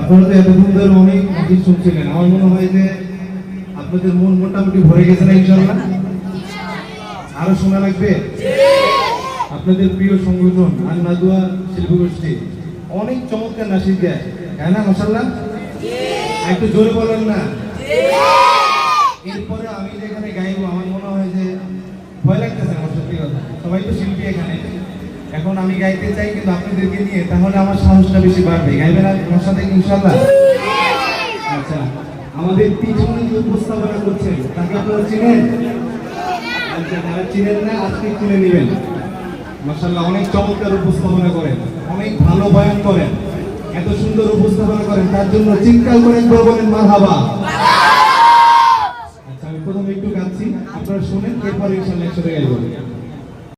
আপনারা তো এতক্ষণ ধরে অনেক নাকি শুনছিলেন। আমার মনে হয় যে আপনাদের মন মোটামুটি ভরে গেছে না ইনশাল্লাহ আরও শোনা লাগবে? আপনাদের প্রিয় সংগঠন আর নাদুয়া শিল্পী গোষ্ঠী অনেক চমৎকার নাসিক দেয়। তাই না মশাল্লাহ একটু জোরে বলেন না। এরপরে আমি যেখানে গাইবো, আমার মনে হয় যে ভয় লাগতেছে আমার সত্যি কথা। সবাই তো শিল্পী এখানে। এখন আমি গাইতে চাই কিন্তু আপনাদেরকে নিয়ে, তাহলে আমার সাহসটা বেশি বাড়বে। গাইবেন আমার সাথে ইনশাল্লাহ আচ্ছা আমাদের পিছনে যে উপস্থাপনা করছেন, তাকে আপনারা চিনেন? আচ্ছা যারা চিনেন না, আজকে চিনে নেবেন। মাসাল্লাহ অনেক চমৎকার উপস্থাপনা করেন, অনেক ভালো বয়ান করেন, এত সুন্দর উপস্থাপনা করেন, তার জন্য চিৎকার করে একবার বলেন মারহাবা। আচ্ছা আমি প্রথমে একটু গাচ্ছি, আপনারা শুনেন, এরপর ইনশাল্লাহ একসাথে গাইব।